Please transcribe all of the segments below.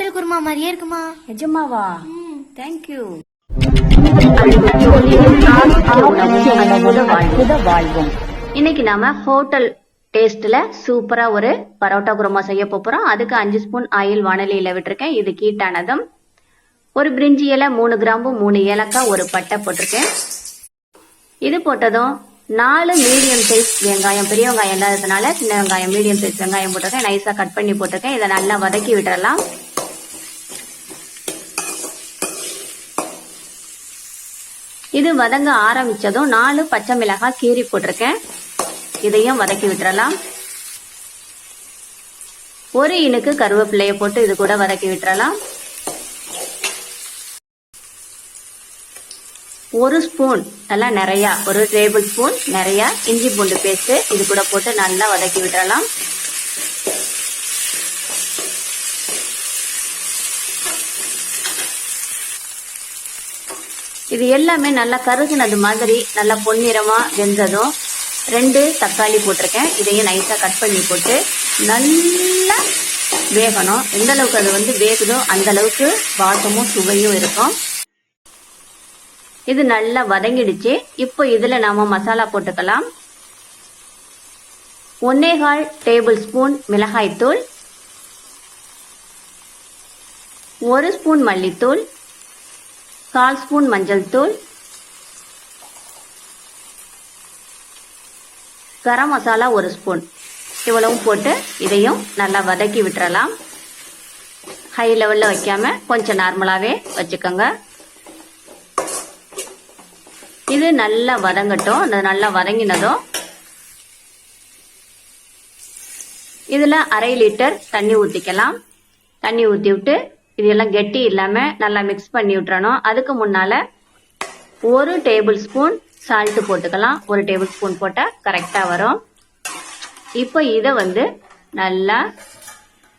Hotel kurma மாதிரியே இருக்குமா? நிஜமாவா? தேங்க்யூ இன்னைக்கு நாம ஹோட்டல் டேஸ்ட்ல சூப்பரா ஒரு பரோட்டா குருமா செய்ய போறோம். அதுக்கு அஞ்சு ஸ்பூன் ஆயில் வானலியில விட்டிருக்கேன். இது கீட்டானதும். ஒரு பிரிஞ்சி இலை மூணு கிராம்பு மூணு ஏலக்காய் ஒரு பட்டை போட்டிருக்கேன். இது போட்டதும் நாலு மீடியம் சைஸ் வெங்காயம் பெரிய வெங்காயம் இல்லாததுனால சின்ன வெங்காயம் மீடியம் சைஸ் வெங்காயம் போட்டிருக்கேன். நைஸா கட் பண்ணி போட்டிருக்கேன். இதை நல்லா வதக்கி விட்டுறலாம். இது வதங்க ஆரம்பிச்சதும் நாலு பச்சை மிளகாய் கீறி போட்டிருக்கேன். இதையும் வதக்கி விட்டுறலாம். ஒரு இனுக்கு கருவேப்பிலைய போட்டு இது கூட வதக்கி விட்டுறலாம். ஒரு ஸ்பூன் நல்லா நிறையா ஒரு டேபிள் ஸ்பூன் நிறையா இஞ்சி பூண்டு பேஸ்ட்டு இது கூட போட்டு நல்லா வதக்கி விட்டுறலாம். இது எல்லாமே நல்லா கருகுனது மாதிரி நல்லா பொன்னிறமாக வெந்ததும் ரெண்டு தக்காளி போட்டிருக்கேன். இதையும் நைஸாக கட் பண்ணி போட்டு நல்லா வேகணும். எந்த அளவுக்கு அது வந்து வேகுதோ அந்த அளவுக்கு வாசமும் சுவையும் இருக்கும். இது நல்லா வதங்கிடுச்சு. இப்போ இதில் நாம மசாலா போட்டுக்கலாம். ஒன்னேகால் டேபிள் ஸ்பூன் மிளகாய்த்தூள். ஒரு ஸ்பூன் மல்லித்தூள். கால் ஸ்பூன் மஞ்சள் தூள் கரம் மசாலா ஒரு ஸ்பூன். இவ்வளவும் போட்டு இதையும் நல்லா வதக்கி விட்டுறலாம். ஹை லெவலில் வைக்காம கொஞ்சம் நார்மலாகவே வச்சுக்கோங்க. இது நல்லா வதங்கட்டும். அது நல்லா வதங்கினதும் இதில் அரை லிட்டர் தண்ணி ஊற்றிக்கலாம் தண்ணி ஊற்றி விட்டு இதெல்லாம் கெட்டி இல்லாம நல்லா மிக்ஸ் பண்ணி விட்டுறணும். அதுக்கு முன்னால ஒரு டேபிள் ஸ்பூன் சால்ட் போட்டுக்கலாம். ஒரு டேபிள் ஸ்பூன் போட்டா கரெக்டா வரும். இப்போ இதை வந்து நல்லா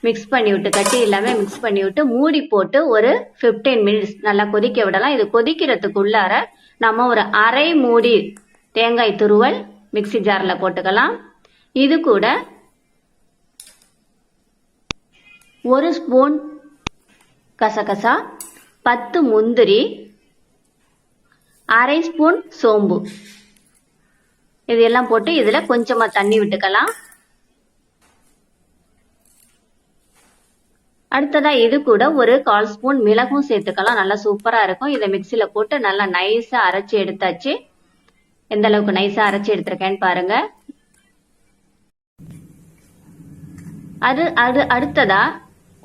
மிக்ஸ் பண்ணி விட்டு கட்டி இல்லாம மிக்ஸ் பண்ணி விட்டு மூடி போட்டு ஒரு 15 மினிட்ஸ் நல்லா கொதிக்க விடலாம். இது கொதிக்கிறதுக்குள்ளார நம்ம ஒரு அரை மூடி தேங்காய் துருவல் மிக்ஸி ஜார்ல போட்டுக்கலாம். இது கூட ஒரு ஸ்பூன் கசகசா பத்து முந்திரி அரை ஸ்பூன் சோம்பு. இது எல்லாம் போட்டு இதில் கொஞ்சமாக தண்ணி விட்டுக்கலாம். அடுத்ததாக இது கூட ஒரு கால் ஸ்பூன் மிளகும் சேர்த்துக்கலாம். நல்லா சூப்பராக இருக்கும். இதை மிக்சியில் போட்டு நல்லா நைஸாக அரைச்சி எடுத்தாச்சு. எந்த அளவுக்கு நைஸாக அரைச்சி எடுத்திருக்கேன்னு பாருங்க. அது அது அடுத்ததாக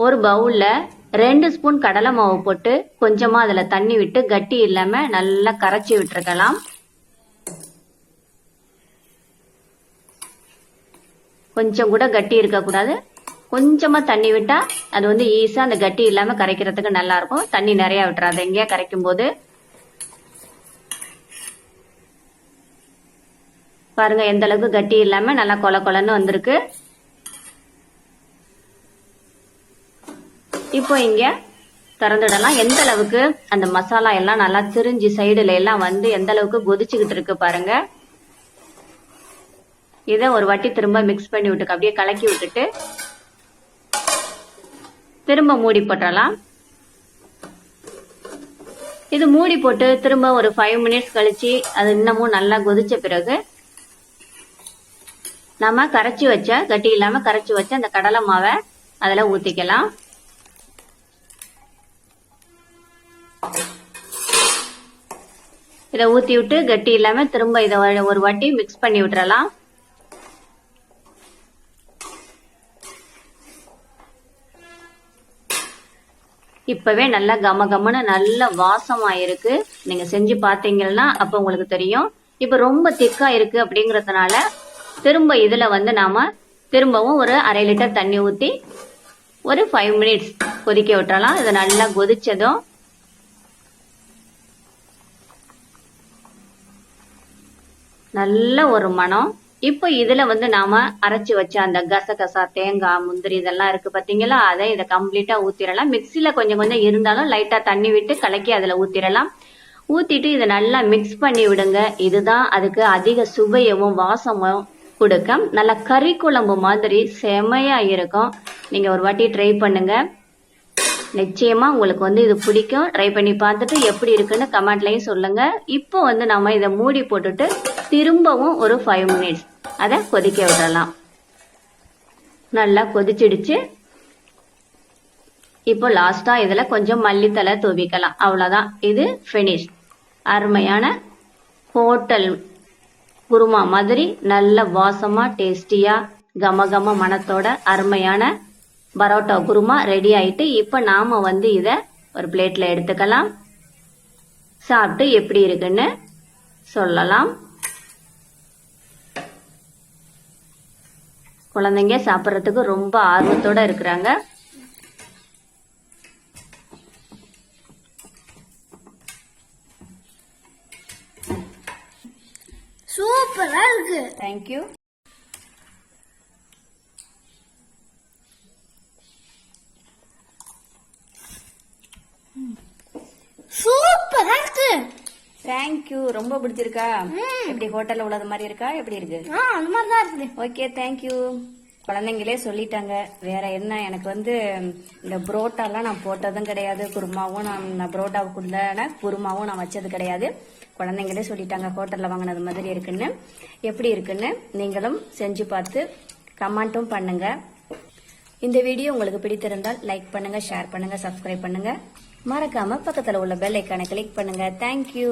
ஒரு பவுலில் ரெண்டு ஸ்பூன் கடலை மாவு போட்டு கொஞ்சமா அதுல தண்ணி விட்டு கட்டி இல்லாம நல்லா கரைச்சி விட்டுருக்கலாம். கொஞ்சம் கூட கட்டி இருக்கக்கூடாது கொஞ்சமா தண்ணி விட்டா அது வந்து ஈஸியா அந்த கட்டி இல்லாம கரைக்கிறதுக்கு நல்லா இருக்கும் தண்ணி நிறைய விட்டுறாது எங்கேயா கரைக்கும் போது பாருங்க எந்த அளவுக்கு கட்டி இல்லாம நல்லா கொல கொலன்னு வந்திருக்கு. இப்போ இங்க திறந்துடலாம். எந்த அளவுக்கு அந்த மசாலா எல்லாம் நல்லா திரிஞ்சு சைடுல எல்லாம் வந்து எந்த அளவுக்கு கொதிச்சுக்கிட்டு இருக்கு பாருங்க. இதை ஒரு வாட்டி திரும்ப மிக்ஸ் பண்ணி விட்டு அப்படியே கலக்கி விட்டுட்டு திரும்ப மூடி போட்டுறலாம். இது மூடி போட்டு திரும்ப ஒரு ஃபைவ் மினிட்ஸ் கழிச்சு அது இன்னமும் நல்லா கொதிச்ச பிறகு நம்ம கரைச்சி வச்ச கட்டி இல்லாம கரைச்சி வச்ச அந்த கடலை மாவை அதில் ஊத்திக்கலாம். இதை ஊத்தி விட்டு கட்டி இல்லாம திரும்ப இதை ஒரு- ஒரு வாட்டி மிக்ஸ் பண்ணி விட்டுறலாம். இப்பவே நல்லா கம கமன்னு நல்ல வாசமா இருக்கு நீங்க செஞ்சு பாத்தீங்கன்னா அப்ப உங்களுக்கு தெரியும். இப்ப ரொம்ப திக்கா இருக்கு அப்படிங்கறதுனால திரும்ப இதுல வந்து நாம திரும்பவும் ஒரு அரை லிட்டர் தண்ணி ஊத்தி ஒரு ஃபைவ் மினிட்ஸ் கொதிக்க விட்டுறலாம். இது நல்லா கொதிச்சதும் நல்ல ஒரு மனம். இப்போ இதுல வந்து நாம அரைச்சு வச்ச அந்த கசகசா தேங்காய் முந்திரி இதெல்லாம் இருக்கு பாத்தீங்களா? அதை இதை கம்ப்ளீட்டா ஊத்திரலாம் மிக்சில கொஞ்சம் கொஞ்சம் இருந்தாலும் லைட்டா தண்ணி விட்டு கலக்கி அதுல ஊத்திரலாம் ஊத்திட்டு இதை நல்லா மிக்ஸ் பண்ணி விடுங்க. இதுதான் அதுக்கு அதிக சுவையவும் வாசமும் கொடுக்க நல்ல கறி குழம்பு மாதிரி செமையா இருக்கும். நீங்க ஒரு வாட்டி ட்ரை பண்ணுங்க. நிச்சயமா உங்களுக்கு வந்து இது பிடிக்கும். ட்ரை பண்ணி பார்த்துட்டு எப்படி இருக்குன்னு கமெண்ட்லயும் சொல்லுங்க. இப்போ வந்து நம்ம இதை மூடி போட்டுட்டு திரும்பவும் ஒரு ஃபைவ் மினிட்ஸ் அதை கொதிக்க விடலாம். நல்லா கொதிச்சிடுச்சு. இப்போ லாஸ்டா இதுல கொஞ்சம் மல்லித்தலை தூவிக்கலாம். அவ்வளவுதான். இது ஃபினிஷ் அருமையான ஹோட்டல் குருமா மாதிரி நல்ல வாசமா டேஸ்டியா கம கம மணத்தோட அருமையான பரோட்டா குருமா ரெடி ஆயிட்டு இப்போ நாம வந்து இத ஒரு பிளேட்ல எடுத்துக்கலாம். சாப்பிட்டு எப்படி இருக்குன்னு சொல்லலாம். குழந்தைங்க சாப்பிட்றதுக்கு ரொம்ப ஆர்வத்தோட இருக்கிறாங்க. சூப்பரா இருக்கு. தேங்க்யூ சூப்பரா இருக்கு தேங்க்யூ ரொம்ப பிடிச்சிருக்கா? எப்படி ஹோட்டல்ல உள்ளது மாதிரி இருக்கா? எப்படி இருக்கு? அந்த மாதிரி தான் இருக்குது. ஓகே தேங்க்யூ குழந்தைங்களே சொல்லிட்டாங்க. வேற என்ன? எனக்கு வந்து இந்த புரோட்டாலாம் நான் போட்டதும் கிடையாது. குருமாவும் நான் நான் புரோட்டாவுக்குள்ள குருமாவும் நான் வச்சது கிடையாது. குழந்தைங்களே சொல்லிட்டாங்க ஹோட்டல்ல வாங்கினது மாதிரி இருக்குன்னு. எப்படி இருக்குன்னு நீங்களும் செஞ்சு பார்த்து கமெண்ட்டும் பண்ணுங்க. இந்த வீடியோ உங்களுக்கு பிடித்திருந்தால் லைக் பண்ணுங்க ஷேர் பண்ணுங்க சப்ஸ்கிரைப் பண்ணுங்க. மறக்காம பக்கத்துல உள்ள பெல் ஐக்கானை கிளிக் பண்ணுங்க. தேங்க்யூ